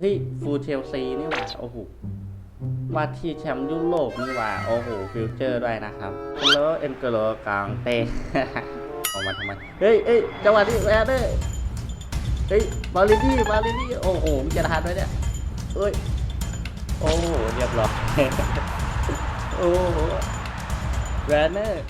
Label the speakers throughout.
Speaker 1: เฮ้ยฟูเชลซีนี่หว่าโอ้โหว่าที่แชมป์ยุโรปนี่หว่าโอ้โหฟิวเจอร์ด้วยนะครับแล้วเอ็นเกโลกลางเตออกมาทำไมเฮ้ยเอ้ยจังหวะนี้แอร์เดอร์เฮ้ยมาลินี่มาลินี่โอ้โหมันจะทันไหมเนี่ยเอ้ยโอ้โหเรียบร้อยโอ้โหแรนเนอร์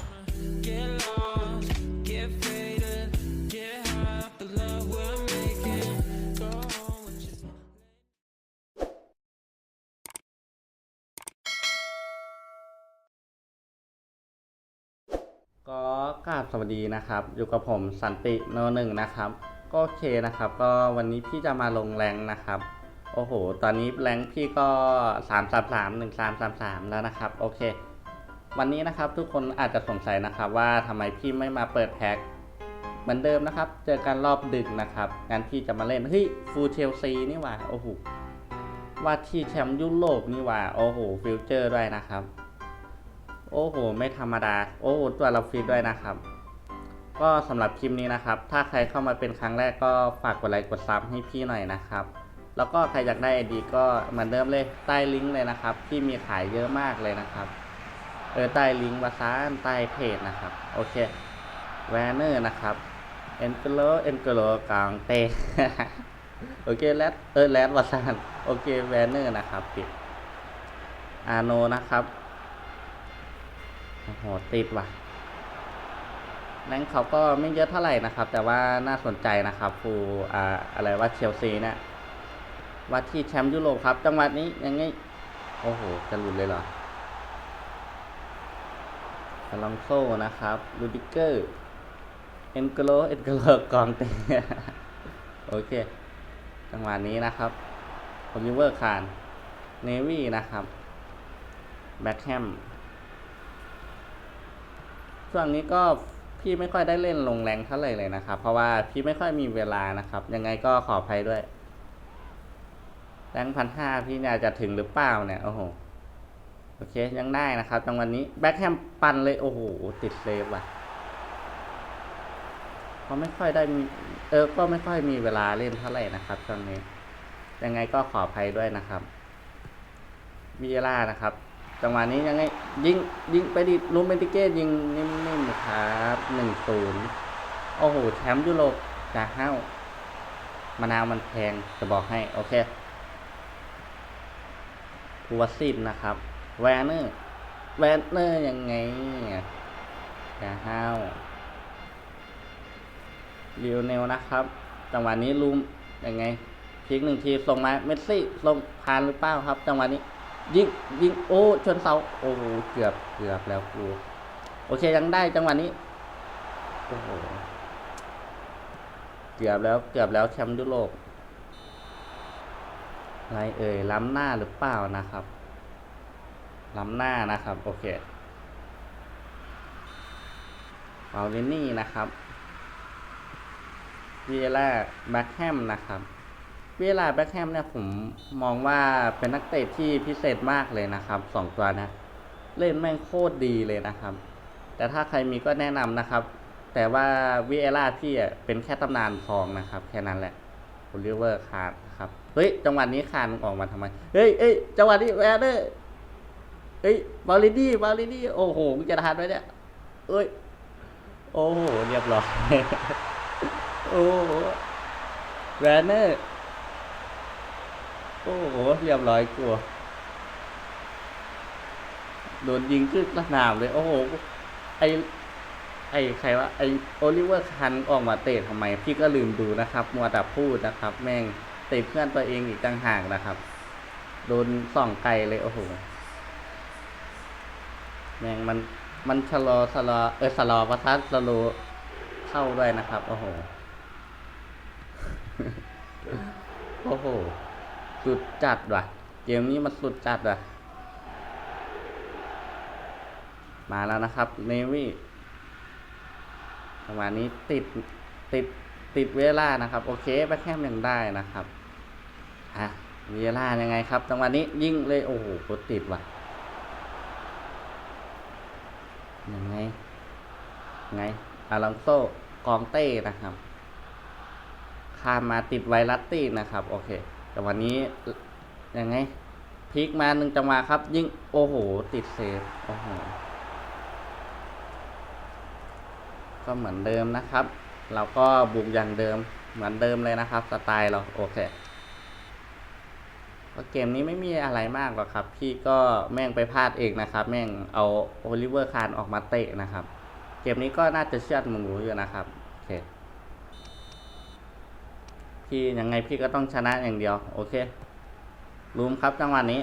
Speaker 1: สวัสดีนะครับ อยู่กับผมสันติโนหนึ่งนะครับ ก็โอเคนะครับ ก็วันนี้พี่จะมาลงแรงนะครับ โอ้โห ตอนนี้แรงพี่ก็สามสามสามหนึ่งสามสามสามแล้วนะครับ โอเค วันนี้นะครับทุกคนอาจจะสงสัยนะครับว่าทำไมพี่ไม่มาเปิดแพ็คเหมือนเดิมนะครับ เจอกันรอบดึกนะครับงั้นพี่จะมาเล่น เฮ้ย ฟูเชลซีนี่หว่า โอ้โห ว่าที่แชมป์ยุโรปนี่หว่า โอ้โห ฟิวเจอร์ด้วยนะครับโอ้โห ไม่ธรรมดา โอ้โห ตัวเราฟิตด้วยนะครับ ก็สำหรับคลิปนี้นะครับ ถ้าใครเข้ามาเป็นครั้งแรกก็ฝากกดไลค์กดซับให้พี่หน่อยนะครับ แล้วก็ใครอยากได้ไอดีก็เหมือนเดิมเลยใต้ลิงก์เลยนะครับ ที่มีขายเยอะมากเลยนะครับ เออใต้ลิงก์วาซานใต้เพจนะครับ โอเคแวนเนอร์นะครับเอ็นเกโลเอ็นเกโลกลางเตโอเคแลดเออแลดวาซานโอเคแวนเนอร์นะครับปิดอาโนนะครับโอ้โหติดว่ะ แรงเขาก็ไม่เยอะเท่าไหร่นะครับ แต่ว่าน่าสนใจนะครับฟูอ่าอะไรว่าเชลซีเนี่ยว่าที่แชมป์ยุโรปครับ จังหวัดนี้ยังไงโอ้โห จะหลุดเลยเหรออลองโซนะครับลูดิเกอร์ เอ็นกโลเอ็นกโลกองเตะโอเค จังหวะนี้นะครับโอลิเวอร์คานเนวี่นะครับ แบ็คแฮมช่วงนี้ก็ พี่ไม่ค่อยได้เล่นลงแรงเท่าไหร่เลยนะครับ เพราะว่าพี่ไม่ค่อยมีเวลานะครับ ยังไงก็ขออภัยด้วย แรงพันห้าพี่เนี่ยจะถึงหรือเปล่าเนี่ยโอ้โหโอเคยังได้นะครับจังวันนี้แบ็คแฮมปันเลยโอ้โหติดเซฟว่ะเขาไม่ค่อยได้มีเออก็ไม่ค่อยมีเวลาเล่นเท่าไหร่นะครับช่วงนี้ ยังไงก็ขออภัยด้วยนะครับวิเอล่านะครับ จังหวะนี้ยังไงยิงยิงไปดิลูเมนติเก้ยิงนิ่มๆครับหนึ่งศูนย์โอ้โหแชมป์ยุโรปจะห้าวมะนาวมันแพงจะบอกให้ โอเคทัวซินนะครับ แวนเนอร์แวนเนอร์ยังไงจะห้าวลิโอเนลนะครับ จังหวะนี้ลูมยังไงพลิกหนึ่งทีส่งมาเมสซี่ลงผ่านหรือเปล่าครับ จังหวะนี้ ยิงยิงโอ้ชนเสาโอ้เกือบเกือบแล้วกูโอเคยังได้จังหวะนี้โอ้โหเกือบแล้วเกือบแล้วแชมป์ยุโรปอะไรเอ่ยล้ำหน้าหรือเปล่านะครับ ล้ำหน้านะครับ โอเคเปาลินี่นะครับเวล่าแบ็คแฮมนะครับ เวลาแบ็คแฮมเนี่ยผมมองว่าเป็นนักเตะที่พิเศษมากเลยนะครับสองตัวนะเล่นแม่งโคตรดีเลยนะครับ แต่ถ้าใครมีก็แนะนำนะครับ แต่ว่าวิเอล่าพี่อะเป็นแค่ตำนานทองนะครับ แค่นั้นแหละโอลิเวอร์คาร์ดครับเฮ้ยจังหวะนี้คานออกมาทำไมเฮ้ยเอ้ยจังหวะนี้แวร์เดอร์เฮ้ยบาลิดี้บาลิดี้โอ้โหมึงจะทันไหมเนี่ยเอ้ยโอ้โหเรียบร้อยโอ้แวนเนอร์ อ้โหเรียบร้อยกลัวโดนยิงขึ้นสนามเลย โอ้โห ไอไอใครวะไอโอลิเวอร์คันออกมาเตะทำไม พี่ก็ลืมดูนะครับ มัวแต่พูดนะครับ แม่งเตะเพื่อนตัวเองอีกต่างหากนะครับ โดนส่องไกลเลย โอ้โห แม่งมันมันชะลอชะลอเออชะลอประทัดสโลเข้าด้วยนะครับ โอ้โห โอ้โห สุดจัดว่ะ เกมนี้มันสุดจัดว่ะ มาแล้วนะครับเนวี่ประมาณนี้ติดติดติดเวล่านะครับ โอเคแบ็คแฮมยังได้นะครับอะเวล่ายังไงครับจังหวะนี้ยิงเลยโอ้โหกดติดว่ะยังไงไงอาลองโซกองเต้นะครับข้ามมาติดไวรัสตี้นะครับ โอเค แต่วันนี้ยังไงพลิกมาหนึ่งจังหวะครับ ยิงโอ้โห ติดเซฟโอ้โหก็เหมือนเดิมนะครับ เราก็บุกอย่างเดิมเหมือนเดิมเลยนะครับ สไตล์เราโอเคก็เกมนี้ไม่มีอะไรมากหรอกครับ พี่ก็แม่งไปพลาดเองนะครับ แม่งเอาโอลิเวอร์คานออกมาเตะนะครับ เกมนี้ก็น่าจะเชื่อดหมูอยู่นะครับโอเค พี่ยังไงพี่ก็ต้องชนะอย่างเดียว โอเครูมครับจังหวะนี้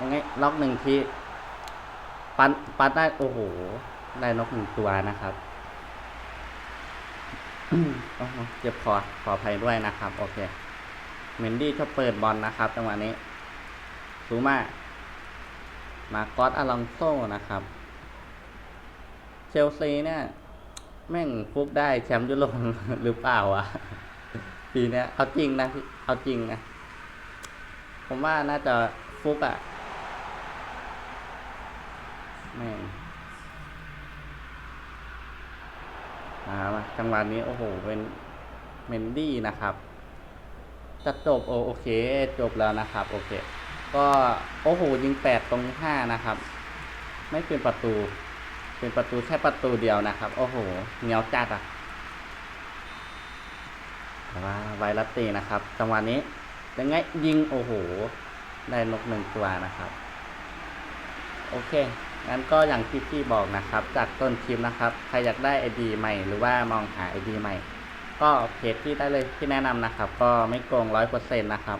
Speaker 1: ยังไงล็อกหนึ่งทีปันปันได้โอ้โห ได้นกหนึ่งตัวนะครับโอ้โหเจ็บคอขออภัยด้วยนะครับ โอเคเมนดี้ชอบเปิดบอลนะครับจังหวะนี้ซูมามาโกอสอลองโซนะครับ เชลซีเนี่ย แม่งฟุกได้แชมป์ยุโรปหรือเปล่าวะ ปีเนี้ยเอาจริงนะเอาจริงนะผมว่าน่าจะฟุกอะ่ะแม่งมาจังหวะนี้โอ้โหเป็นเมนดี้นะครับ จะจบโอโอเค จบแล้วนะครับ โอเค ก็โอ้โหยิงแปดตรงห้านะครับ ไม่เป็นประตู เป็นประตูแค่ประตูเดียวนะครับ โอ้โหเหนียวจัดอะ ว่าไวรัสตีนะครับ จังหวะนี้ยังไงยิงโอ้โห ได้นกหนึ่งตัวนะครับ โอเค งั้นก็อย่างที่พี่บอกนะครับ จากต้นคลิปนะครับ ใครอยากได้ไอดีใหม่หรือว่ามองหาไอดีใหม่ ก็เพจที่ได้เลยที่แนะนำนะครับ ก็ไม่โกงร้อยเปอร์เซ็นต์นะครับ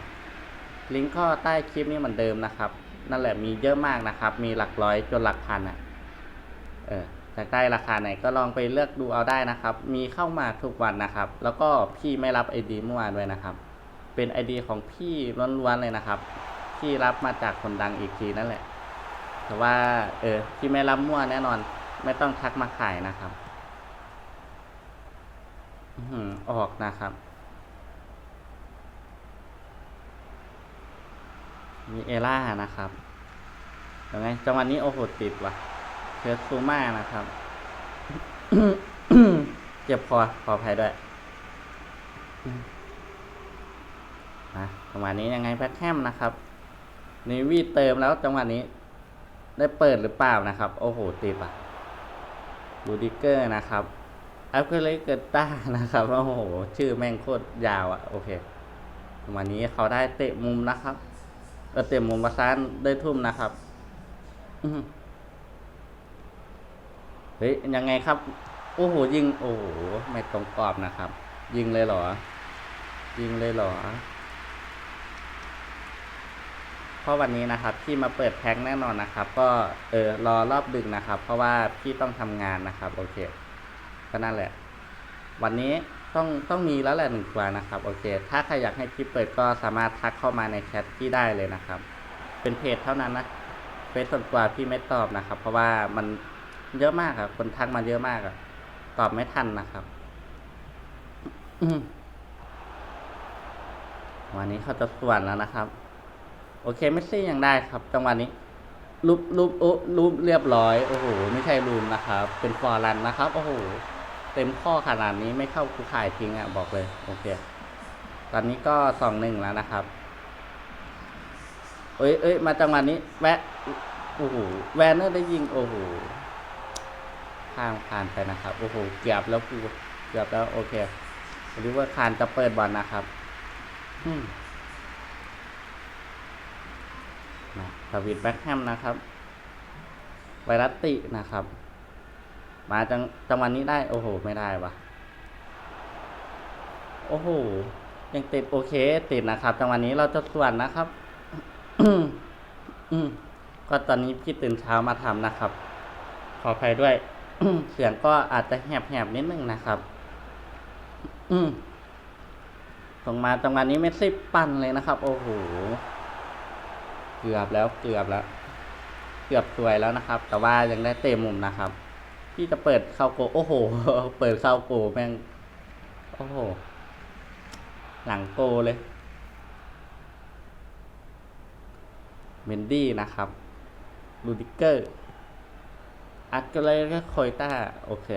Speaker 1: ลิงก์ก็ใต้คลิปนี้เหมือนเดิมนะครับ นั่นแหละมีเยอะมากนะครับ มีหลักร้อยจนหลักพันอะ เออ อยากได้ราคาไหนก็ลองไปเลือกดูเอาได้นะครับ มีเข้ามาทุกวันนะครับ แล้วก็พี่ไม่รับไอดีเมื่อวานด้วยนะครับ เป็นไอดีของพี่ล้วนๆเลยนะครับพี่รับมาจากคนดังอีกทีนั่นแหละ แต่ว่าเออพี่ไม่รับมั่วแน่นอน ไม่ต้องทักมาขายนะครับอื้อออกนะครับ มีเอล่านะครับยังไงจังหวะนี้โอ้โหติดว่ะ ชื้อซูมานะครับ เจ็บคอขออภัยด้วยนะจังหวะนี้ยังไงแบ็คแฮมนะครับนีวีเติมแล้วจังหวะนี้ ได้เปิดหรือเปล่านะครับ โอ้โหติดอะบูดิเกอร์นะครับอัพเกรดเกิดต้านะครับโอ้โห ชื่อแม่งโคตรยาวอะ โอเคจังหวะนี้เขาได้เตะมุมนะครับเออเตะมุมประสานได้ทุ่มนะครับ อื เฮ้ยยังไงครับ โอ้โหยิง โอ้โหไม่ตรงกรอบนะครับ ยิงเลยเหรอ ยิงเลยเหรอ เพราะวันนี้นะครับพี่มาเปิดแพ็คแน่นอนนะครับ ก็เออรอรอบดึกนะครับ เพราะว่าพี่ต้องทำงานนะครับโอเคก็นั่นแหละ วันนี้ต้องต้องมีแล้วแหละหนึ่งตัวนะครับโอเค ถ้าใครอยากให้พี่เปิดก็สามารถทักเข้ามาในแชทพี่ได้เลยนะครับ เป็นเพจเท่านั้นนะเฟซส่วนตัวพี่ไม่ตอบนะครับ เพราะว่ามัน เยอะมากครับ คนทักมาเยอะมากอะตอบไม่ทันนะครับวันนี้เขาจะส่วนแล้วนะครับ โอเคเมสซี่ยังได้ครับ จังหวะนี้รูปรูปโอ้รูปเรียบร้อย โอ้โห ไม่ใช่รูมนะครับ เป็นฟอร์รันนะครับ โอ้โห เต็มข้อขนาดนี้ไม่เข้าคูข่ายทิ้งอะ บอกเลย โอเค ตอนนี้ก็สองหนึ่งแล้วนะครับ เอ้ยเอ้ยมาจังหวะนี้ แวะ โอ้โห แวนเนอร์ได้ยิง โอ้โห ข้ามผ่านไปนะครับ โอ้โห เกือบแล้วกูเกือบแล้วโอเคริเวอร์คานจะเปิดบอลนะครับนะสวิตแบ็คแฮมนะครับ ไวรัสตินะครับ มาจังจังวันนี้ได้ โอ้โห ไม่ได้วะโอ้โห ยังติดโอเค ติดนะครับ จังวันนี้เราจะส่วนนะครับก็ตอนนี้พี่ตื่นเช้ามาทำนะครับ ขออภัยด้วย เสียงก็อาจจะแหบๆนิดนึงนะครับ อืมส่งมาจังหวะนี้เมสซี่ปั่นเลยนะครับ โอ้โห เกือบแล้วเกือบแล้ว เกือบสวยแล้วนะครับ แต่ว่ายังได้เตะมุมนะครับ พี่จะเปิดเข้าโก โอ้โห เปิดเข้าโกแม่ง โอ้โห หลังโกเลยเมนดี้นะครับลูดิเกอร์ อักเกเลก็โคยต้าโอเค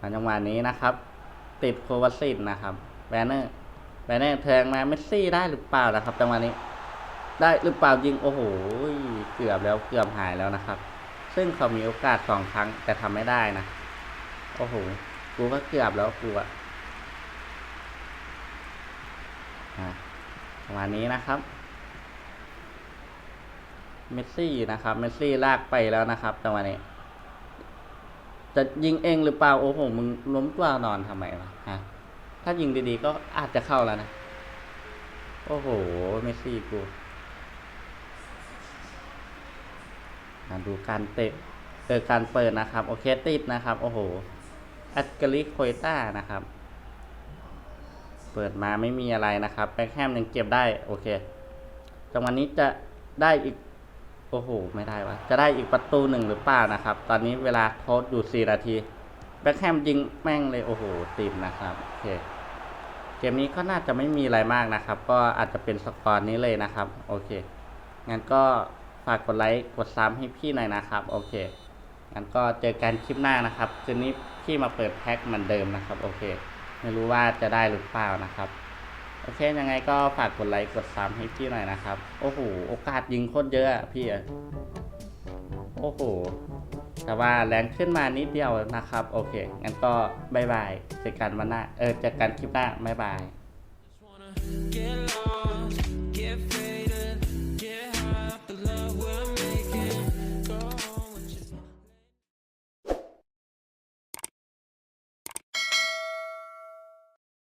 Speaker 1: มาจังหวะนี้นะครับ ติดโควาซินนะครับแวนเนอร์ไปแน่แทงมาเมสซี่ได้หรือเปล่านะครับจังหวะนี้ ได้หรือเปล่ายิงโอ้โหเกือบแล้วเกือบหายแล้วนะครับ ซึ่งเขามีโอกาสสองครั้งแต่ทำไม่ได้นะ โอ้โหกูก็เกือบแล้วกูอะอะประมาณนี้นะครับ เมสซี่นะครับ เมสซี่ลากไปแล้วนะครับจังหวะนี้ จะยิงเองหรือเปล่า โอ้โห มึงล้มตัวนอนทำไมวะฮะ ถ้ายิงดีๆ ก็อาจจะเข้าแล้วนะ โอ้โห เมสซี่กูดูการเตะเออการเปิดนะครับ โอเคติดนะครับ โอ้โหแอตเกลิโคยต้านะครับ เปิดมาไม่มีอะไรนะครับแบ็คแฮมยังเก็บได้ โอเคจังหวะนี้จะได้อีก โอ้โห ไม่ได้วะ จะได้อีกประตูหนึ่งหรือเปล่านะครับ ตอนนี้เวลาโทษอยู่ 4 นาที แบ็คแฮมยิงแม่งเลย โอ้โห ติดนะครับ โอเค เกมนี้ก็น่าจะไม่มีอะไรมากนะครับ ก็อาจจะเป็นสกอร์นี้เลยนะครับ โอเค งั้นก็ฝากกดไลค์ กดซ้ำให้พี่หน่อยนะครับ โอเค งั้นก็เจอกันคลิปหน้านะครับคืนนี้พี่มาเปิดแพ็คเหมือนเดิมนะครับ โอเค ไม่รู้ว่าจะได้หรือเปล่านะครับ เคยังไงก็ฝากกดไลค์กดซับให้พี่หน่อยนะครับ โอ้โห โอกาสยิงโคตรเยอะอะพี่อะโอ้โห แต่ว่าแรงขึ้นมานิดเดียวนะครับ โอเค งั้นก็บายบายเจอกันวันหน้า เออเจอกันคลิปหน้าบายบาย